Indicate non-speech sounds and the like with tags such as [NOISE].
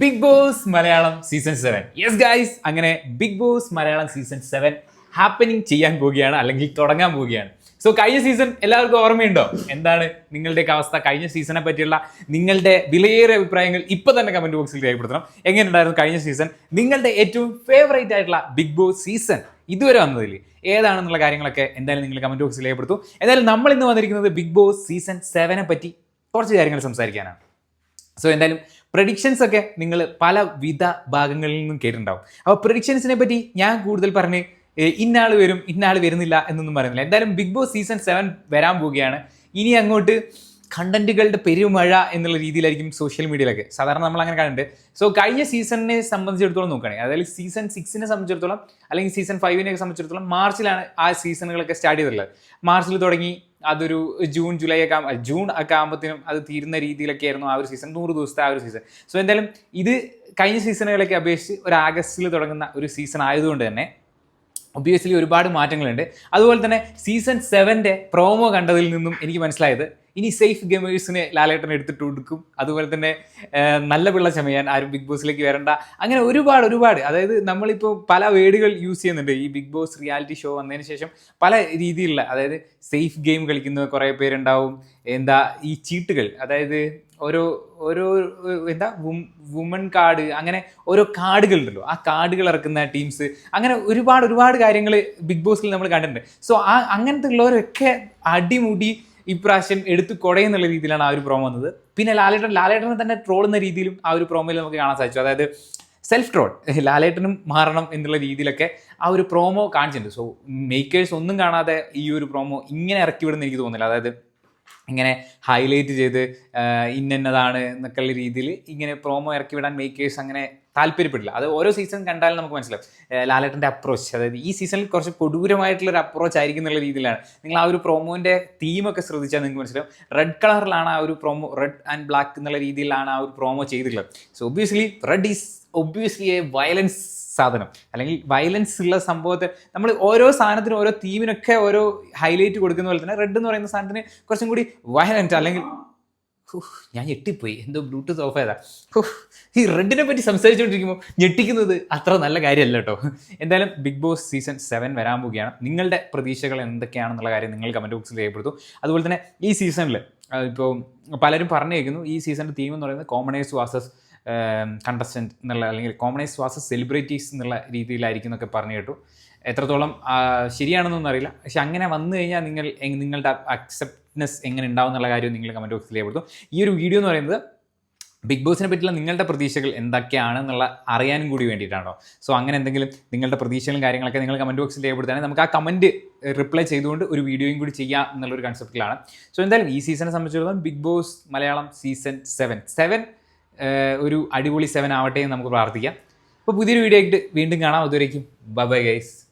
Bigg Boss Malayalam season seven yes guys അങ്ങനെ Bigg Boss Malayalam season seven happening ചെയ്യാൻ പോവുകയാണ് അല്ലെങ്കിൽ തുടങ്ങാൻ പോവുകയാണ്. സോ കഴിഞ്ഞ സീസൺ എല്ലാവർക്കും ഓർമ്മയുണ്ടോ? എന്താണ് നിങ്ങളുടെയൊക്കെ അവസ്ഥ? കഴിഞ്ഞ സീസണെ പറ്റിയുള്ള നിങ്ങളുടെ വിലയേറിയ അഭിപ്രായങ്ങൾ ഇപ്പൊ തന്നെ കമന്റ് ബോക്സിൽ രേഖപ്പെടുത്തണം. എങ്ങനെയുണ്ടായിരുന്നു കഴിഞ്ഞ സീസൺ നിങ്ങളുടെ ഏറ്റവും ഫേവറേറ്റ് ആയിട്ടുള്ള ബിഗ് ബോസ് സീസൺ ഇതുവരെ വന്നതിൽ ഏതാണെന്നുള്ള കാര്യങ്ങളൊക്കെ എന്തായാലും നിങ്ങൾ കമന്റ് ബോക്സിൽ രേഖപ്പെടുത്തും. എന്തായാലും നമ്മൾ ഇന്ന് വന്നിരിക്കുന്നത് ബിഗ് ബോസ് സീസൺ സെവനെ പറ്റി കുറച്ച് കാര്യങ്ങൾ സംസാരിക്കാനാണ്. സോ എന്തായാലും പ്രഡിക്ഷൻസ് ഒക്കെ നിങ്ങൾ പല വിധ ഭാഗങ്ങളിൽ നിന്നും കേട്ടിട്ടുണ്ടാവും. അപ്പോൾ പ്രഡിക്ഷൻസിനെ പറ്റി ഞാൻ കൂടുതൽ പറഞ്ഞ് ഇന്നാൾ വരും ഇന്നാൾ വരുന്നില്ല എന്നൊന്നും പറയുന്നില്ല. എന്തായാലും ബിഗ് ബോസ് സീസൺ സെവൻ വരാൻ പോവുകയാണ്. ഇനി അങ്ങോട്ട് കണ്ടന്റുകളുടെ പെരുമഴ എന്നുള്ള രീതിയിലായിരിക്കും സോഷ്യൽ മീഡിയയിലൊക്കെ സാധാരണ നമ്മൾ അങ്ങനെ കാണുന്നുണ്ട്. സോ കഴിഞ്ഞ സീസണിനെ സംബന്ധിച്ചിടത്തോളം നോക്കുകയാണെങ്കിൽ അതായത് സീസൺ സിക്സിനെ സംബന്ധിച്ചിടത്തോളം അല്ലെങ്കിൽ സീസൺ ഫൈവിനെ സംബന്ധിച്ചിടത്തോളം മാർച്ചിലാണ് ആ സീസണുകളൊക്കെ സ്റ്റാർട്ട് ചെയ്തിട്ടുള്ളത്. മാർച്ചിൽ തുടങ്ങി അതൊരു ജൂൺ ജൂലൈ ഒക്കെ ജൂൺ ഒക്കെ ആകുമ്പോഴത്തേനും അത് തീരുന്ന രീതിയിലൊക്കെ ആയിരുന്നു ആ ഒരു സീസൺ നൂറ് ദിവസത്തെ ആ ഒരു സീസൺ സോ എന്തായാലും ഇത് കഴിഞ്ഞ സീസണുകളൊക്കെ അപേക്ഷിച്ച് ഒരു ആഗസ്റ്റിൽ തുടങ്ങുന്ന ഒരു സീസൺ ആയതുകൊണ്ട് തന്നെ ഒബിയസ്ലി ഒരുപാട് മാറ്റങ്ങളുണ്ട്. അതുപോലെ തന്നെ സീസൺ സെവന്റെ പ്രോമോ കണ്ടതിൽ നിന്നും എനിക്ക് മനസ്സിലായത് ഇനി സേഫ് ഗെയിമേഴ്സിനെ ലാലേട്ടൻ എടുത്തിട്ട് കൊടുക്കും അതുപോലെ തന്നെ നല്ല പിള്ള ചമയാൻ ആരും ബിഗ് ബോസിലേക്ക് വരണ്ട. അങ്ങനെ ഒരുപാട് ഒരുപാട്. അതായത് നമ്മളിപ്പോൾ പല വേർഡുകൾ യൂസ് ചെയ്യുന്നുണ്ട്. ഈ ബിഗ് ബോസ് റിയാലിറ്റി ഷോ വന്നതിന് ശേഷം പല രീതിയിലുള്ള അതായത് സേഫ് ഗെയിം കളിക്കുന്ന കുറേ പേരുണ്ടാവും. എന്താ ഈ ചീട്ടുകൾ. അതായത് ഓരോ ഒരു എന്താ വുമൺ കാർഡ് അങ്ങനെ ഓരോ കാർഡുകൾ ഉണ്ടല്ലോ. ആ കാർഡുകൾ ഇറക്കുന്ന ടീംസ് അങ്ങനെ ഒരുപാട് ഒരുപാട് കാര്യങ്ങൾ ബിഗ് ബോസിൽ നമ്മൾ കണ്ടിട്ടുണ്ട്. സോ ആ അങ്ങനത്തെ ഉള്ളവരൊക്കെ അടിമുടി ഇപ്രാവശ്യം എടുത്ത് കുടയെന്നുള്ള രീതിയിലാണ് ആ ഒരു പ്രോമോ വന്നത്. പിന്നെ ലാലേട്ടൻ ലാലേട്ടനെ തന്നെ ട്രോളുന്ന രീതിയിലും ആ ഒരു പ്രോമോയിൽ നമുക്ക് കാണാൻ സാധിച്ചു. അതായത് സെൽഫ് ട്രോൾ [LAUGHS] ലാലേട്ടനും മാറണം എന്നുള്ള രീതിയിലൊക്കെ ആ ഒരു പ്രോമോ കാണിച്ചിട്ടുണ്ട്. സോ മേക്കേഴ്സ് ഒന്നും കാണാതെ ഈ ഒരു പ്രോമോ ഇങ്ങനെ ഇറക്കി വിടുന്ന എനിക്ക് തോന്നുന്നില്ല. അതായത് ഇങ്ങനെ ഹൈലൈറ്റ് ചെയ്ത് ഇന്നതാണ് എന്നൊക്കെയുള്ള രീതിയിൽ ഇങ്ങനെ പ്രോമോ ഇറക്കി വിടാൻ മേക്കേഴ്സ് അങ്ങനെ താല്പര്യപ്പെടില്ല. അത് ഓരോ സീസൺ കണ്ടാലും നമുക്ക് മനസ്സിലാവും. ലാലേട്ടന്റെ അപ്രോച്ച് അതായത് ഈ സീസണിൽ കുറച്ച് കൊടൂരമായിട്ടുള്ള ഒരു അപ്രോച്ച് ആയിരിക്കും എന്നുള്ള രീതിയിലാണ്. നിങ്ങൾ ആ ഒരു പ്രോമോന്റെ തീമൊക്കെ ശ്രദ്ധിച്ചാൽ നിങ്ങൾക്ക് മനസ്സിലാവും. റെഡ് കളറിലാണ് ആ ഒരു പ്രോമോ റെഡ് ആൻഡ് ബ്ലാക്ക് എന്നുള്ള രീതിയിലാണ് ആ ഒരു പ്രോമോ ചെയ്തിട്ടുള്ളത്. So obviously red is obviously a violence സാധനം. അല്ലെങ്കിൽ വയലൻസ് ഉള്ള സംഭവത്തെ നമ്മൾ ഓരോ സാധനത്തിനും ഓരോ തീമിനൊക്കെ ഓരോ ഹൈലൈറ്റ് കൊടുക്കുന്ന പോലെ തന്നെ റെഡ് എന്ന് പറയുന്ന സാധനത്തിന് കുറച്ചും കൂടി വയലന്റ് അല്ലെങ്കിൽ ഞാൻ ഞെട്ടിപ്പോയി. എന്തോ ബ്ലൂടൂത്ത് ഓഫ് ആയതാ. ഈ റെഡിനെ പറ്റി സംസാരിച്ചുകൊണ്ടിരിക്കുമ്പോൾ ഞെട്ടിക്കുന്നത് അത്ര നല്ല കാര്യമല്ല കേട്ടോ. എന്തായാലും ബിഗ് ബോസ് സീസൺ സെവൻ വരാൻ പോവുകയാണ്. നിങ്ങളുടെ പ്രതീക്ഷകൾ എന്തൊക്കെയാണെന്നുള്ള കാര്യം നിങ്ങൾ കമന്റ് ബോക്സിൽ രേഖപ്പെടുത്തും. അതുപോലെ തന്നെ ഈ സീസണിൽ ഇപ്പോൾ പലരും പറഞ്ഞു കേൾക്കുന്നു ഈ സീസണിന്റെ തീം എന്ന് പറയുന്നത് കോമണേഴ്സ് വാസസ് കണ്ടസ്റ്റന്റ് എന്നുള്ള അല്ലെങ്കിൽ കോമണേഴ്സ് വാസസ് സെലിബ്രിറ്റീസ് എന്നുള്ള രീതിയിലായിരിക്കും എന്നൊക്കെ പറഞ്ഞു കേട്ടു. എത്രത്തോളം ശരിയാണെന്നൊന്നും അറിയില്ല. പക്ഷെ അങ്ങനെ വന്നു കഴിഞ്ഞാൽ നിങ്ങൾ നിങ്ങളുടെ അക്സെപ്റ്റ്നെസ് എങ്ങനെ ഉണ്ടാവും എന്നുള്ള കാര്യം നിങ്ങൾ കമന്റ് ബോക്സിൽ രേഖപ്പെടുത്തും. ഈ ഒരു വീഡിയോ എന്ന് പറയുന്നത് ബിഗ് ബോസിനെ പറ്റിയുള്ള നിങ്ങളുടെ പ്രതീക്ഷകൾ എന്തൊക്കെയാണ് എന്നുള്ള അറിയാനും കൂടി വേണ്ടിയിട്ടാണോ? സോ അങ്ങനെ എന്തെങ്കിലും നിങ്ങളുടെ പ്രതീക്ഷകളും കാര്യങ്ങളൊക്കെ നിങ്ങൾ കമന്റ് ബോക്സിൽ രേഖപ്പെടുത്തുകയാണെങ്കിൽ നമുക്ക് ആ കമന്റ് റിപ്ലൈ ചെയ്തുകൊണ്ട് ഒരു വീഡിയോയും കൂടി ചെയ്യാം എന്നുള്ളൊരു കൺസെപ്റ്റിലാണ് സോ എന്തായാലും ഈ സീസണെ സംബന്ധിച്ചിടത്തോളം Bigg Boss Malayalam season seven seven ഒരു അടിപൊളി സെവൻ ആവട്ടെ എന്ന് നമുക്ക് പ്രാർത്ഥിക്കാം. അപ്പോൾ പുതിയൊരു വീഡിയോ ആയിട്ട് വീണ്ടും കാണാം. അതുവരേക്കും. Bye guys